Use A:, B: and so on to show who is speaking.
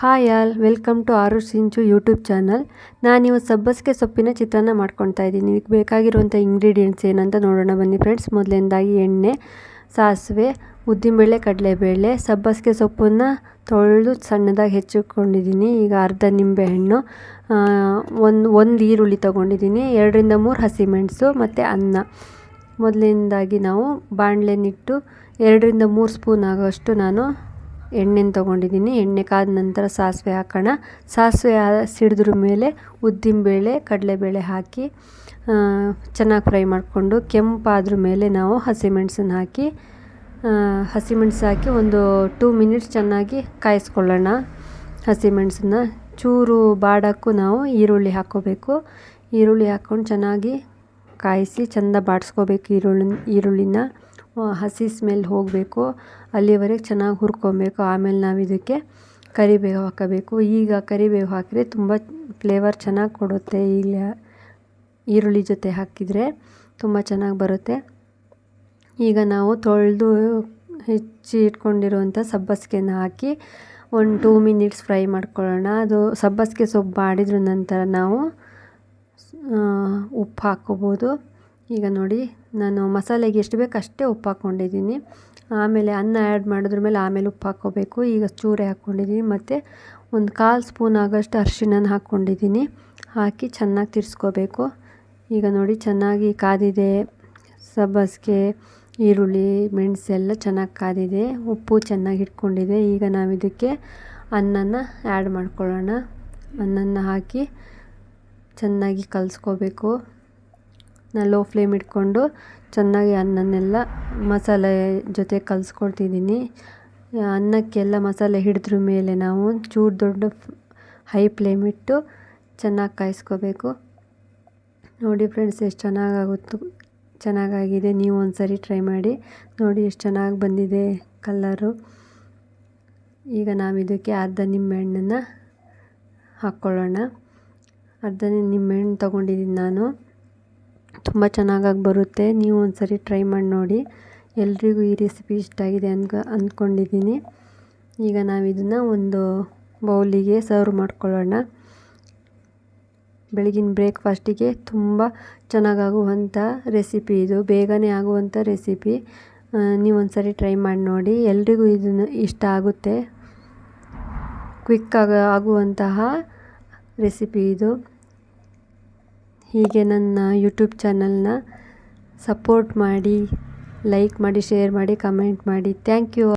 A: Hi all, welcome to ಆರು ಸಿಂಚು YouTube channel. ನಾನಿವತ್ತು ಸಬ್ಬಸಿಗೆ ಸೊಪ್ಪಿನ ಚಿತ್ರಾನ್ನ ಮಾಡ್ಕೊತಾ ಇದ್ದೀನಿ. ಇದಕ್ಕೆ ಬೇಕಾಗಿರುವಂಥ ಇಂಗ್ರೀಡಿಯೆಂಟ್ಸ್ ಏನಂತ ನೋಡೋಣ. ಬನ್ನಿ ಫ್ರೆಂಡ್ಸ್ ಮೊದಲನೇದಾಗಿ ಎಣ್ಣೆ, ಸಾಸಿವೆ, ಉದ್ದಿನಬೇಳೆ, ಕಡಲೆಬೇಳೆ. ಸಬ್ಬಸಿಗೆ ಸೊಪ್ಪನ್ನು ತೊಳೆದು ಸಣ್ಣದಾಗಿ ಹೆಚ್ಚಿಕೊಂಡಿದ್ದೀನಿ ಈಗ ಅರ್ಧ ನಿಂಬೆಹಣ್ಣು ಒಂದು ಒಂದು ಈರುಳ್ಳಿ ತೊಗೊಂಡಿದ್ದೀನಿ. ಎರಡರಿಂದ ಮೂರು ಹಸಿಮೆಣಸು ಮತ್ತು ಅನ್ನ. ಮೊದಲನೇದಾಗಿ ನಾವು ಬಾಣಲೆನಿಟ್ಟು ಎರಡರಿಂದ ಮೂರು ಸ್ಪೂನ್ ಆಗೋಷ್ಟು ನಾನು ಎಣ್ಣೆನ ತೊಗೊಂಡಿದ್ದೀನಿ. ಎಣ್ಣೆ ಕಾದ ನಂತರ ಸಾಸಿವೆ ಹಾಕೋಣ. ಸಾಸಿವೆ ಸಿಡಿದ್ರ ಮೇಲೆ ಉದ್ದಿನಬೇಳೆ, ಕಡಲೆಬೇಳೆ ಹಾಕಿ ಚೆನ್ನಾಗಿ ಫ್ರೈ ಮಾಡಿಕೊಂಡು ಕೆಂಪಾದ್ರ ಮೇಲೆ ನಾವು ಹಸಿಮೆಣ್ಸನ್ನು ಹಾಕಿ ಹಸಿಮೆಣ್ಸು ಹಾಕಿ ಒಂದು ಟೂ ಮಿನಿಟ್ಸ್ ಚೆನ್ನಾಗಿ ಕಾಯಿಸ್ಕೊಳ್ಳೋಣ. ಹಸಿಮೆಣಸನ್ನ ಚೂರು ಬಾಡೋಕ್ಕೂ ನಾವು ಈರುಳ್ಳಿ ಹಾಕ್ಕೋಬೇಕು ಈರುಳ್ಳಿ ಹಾಕ್ಕೊಂಡು ಚೆನ್ನಾಗಿ ಕಾಯಿಸಿ ಚೆಂದ ಬಾಡಿಸ್ಕೋಬೇಕು ಈರುಳ್ಳಿ, ಈರುಳ್ಳಿನ. ಹಸಿ ಸ್ಮೆಲ್ ಹೋಗಬೇಕು. ಅಲ್ಲಿವರೆಗೆ ಚೆನ್ನಾಗಿ ಹುರ್ಕೊಬೇಕು. ಆಮೇಲೆ ನಾವು ಇದಕ್ಕೆ ಕರಿಬೇವು ಹಾಕಬೇಕು. ಈಗ ಕರಿಬೇವು ಹಾಕಿದರೆ ತುಂಬ ಫ್ಲೇವರ್ ಚೆನ್ನಾಗಿ ಕೊಡುತ್ತೆ. ಇಲ್ಲ ಈರುಳ್ಳಿ ಜೊತೆ ಹಾಕಿದರೆ ತುಂಬ ಚೆನ್ನಾಗಿ ಬರುತ್ತೆ. ಈಗ ನಾವು ತೊಳೆದು ಹೆಚ್ಚಿ ಇಟ್ಕೊಂಡಿರುವಂಥ ಸಬ್ಬಸಿಗೆನ ಹಾಕಿ ಒಂದು ಟೂ ಮಿನಿಟ್ಸ್ ಫ್ರೈ ಮಾಡ್ಕೊಳ್ಳೋಣ. ಅದು ಸಬ್ಬಸಿಗೆ ಸೊಪ್ಪು ಬಾಡಿದ್ರ ನಂತರ ನಾವು ಉಪ್ಪು ಹಾಕ್ಕೋಬೋದು. ಈಗ ನೋಡಿ, ನಾನು ಮಸಾಲೆಗೆ ಎಷ್ಟು ಬೇಕು ಅಷ್ಟೇ ಉಪ್ಪು ಹಾಕ್ಕೊಂಡಿದ್ದೀನಿ. ಆಮೇಲೆ ಅನ್ನ ಆ್ಯಡ್ ಮಾಡಿದ್ರ ಮೇಲೆ ಆಮೇಲೆ ಉಪ್ಪು ಹಾಕ್ಕೋಬೇಕು. ಈಗ ಚೂರೆ ಹಾಕ್ಕೊಂಡಿದ್ದೀನಿ. ಮತ್ತು ಒಂದು ಕಾಲು ಸ್ಪೂನ್ ಆಗೋಷ್ಟು ಅರಿಶಿಣನ ಹಾಕ್ಕೊಂಡಿದ್ದೀನಿ. ಹಾಕಿ ಚೆನ್ನಾಗಿ ತಿರ್ಸ್ಕೋಬೇಕು. ಈಗ ನೋಡಿ, ಚೆನ್ನಾಗಿ ಕಾದಿದೆ. ಸಬ್ಬಸಿಗೆ, ಈರುಳ್ಳಿ ಮೆಣಸೆಲ್ಲ ಚೆನ್ನಾಗಿ ಕಾದಿದೆ. ಉಪ್ಪು ಚೆನ್ನಾಗಿ ಇಟ್ಕೊಂಡಿದೆ ಈಗ ನಾವು ಇದಕ್ಕೆ ಅನ್ನನ ಆ್ಯಡ್ ಮಾಡ್ಕೊಳ್ಳೋಣ. ಅನ್ನನ ಹಾಕಿ ಚೆನ್ನಾಗಿ ಕಲಿಸ್ಕೋಬೇಕು. ಲೋ ಫ್ಲೇಮ್ ಇಟ್ಕೊಂಡು ಚೆನ್ನಾಗಿ ಅನ್ನನೆಲ್ಲ ಮಸಾಲೆ ಜೊತೆ ಕಲಿಸ್ಕೊಡ್ತಿದ್ದೀನಿ. ಅನ್ನಕ್ಕೆಲ್ಲ ಮಸಾಲೆ ಹಿಡಿದ್ರ ಮೇಲೆ ನಾವು ಚೂರು ದೊಡ್ಡ ಹೈ ಫ್ಲೇಮ್ ಇಟ್ಟು ಚೆನ್ನಾಗಿ ಕಾಯಿಸ್ಕೋಬೇಕು. ನೋಡಿ ಫ್ರೆಂಡ್ಸ್ ಎಷ್ಟು ಚೆನ್ನಾಗಾಗುತ್ತೋ, ಚೆನ್ನಾಗಾಗಿದೆ. ನೀವು ಒಂದು ಸರಿ ಟ್ರೈ ಮಾಡಿ. ನೋಡಿ ಎಷ್ಟು ಚೆನ್ನಾಗಿ ಬಂದಿದೆ ಕಲ್ಲರು ಈಗ ನಾವು ಇದಕ್ಕೆ ಅರ್ಧ ನಿಂಬೆಹಣ್ಣನ್ನು ಹಾಕ್ಕೊಳ್ಳೋಣ. ಅರ್ಧ ನಿಂಬೆಹಣ್ಣು ತೊಗೊಂಡಿದ್ದೀನಿ ನಾನು. ತುಂಬ ಚೆನ್ನಾಗಾಗಿ ಬರುತ್ತೆ. ನೀವು ಒಂದು ಸರಿ ಟ್ರೈ ಮಾಡಿ ನೋಡಿ. ಎಲ್ರಿಗೂ ಈ ರೆಸಿಪಿ ಇಷ್ಟ ಆಗಿದೆ ಅನ್ಕ ಅಂದ್ಕೊಂಡಿದ್ದೀನಿ ಈಗ ನಾವು ಇದನ್ನು ಒಂದು ಬೌಲಿಗೆ ಸರ್ವ್ ಮಾಡ್ಕೊಳ್ಳೋಣ. ಬೆಳಗಿನ ಬ್ರೇಕ್ಫಾಸ್ಟಿಗೆ ತುಂಬ ಚೆನ್ನಾಗಾಗುವಂಥ ರೆಸಿಪಿ ಇದು. ಬೇಗನೆ ಆಗುವಂಥ ರೆಸಿಪಿ ನೀವು ಒಂದು ಸರಿ ಟ್ರೈ ಮಾಡಿ ನೋಡಿ. ಎಲ್ರಿಗೂ ಇದನ್ನು ಇಷ್ಟ ಆಗುತ್ತೆ. ಕ್ವಿಕ್ಕಾಗಿ ಆಗುವಂತಹ ರೆಸಿಪಿ ಇದು. ಹೀಗೆ ನನ್ನ ಯೂಟ್ಯೂಬ್ ಚಾನಲ್ನ ಸಪೋರ್ಟ್ ಮಾಡಿ ಲೈಕ್ ಮಾಡಿ ಶೇರ್ ಮಾಡಿ ಕಮೆಂಟ್ ಮಾಡಿ. Thank you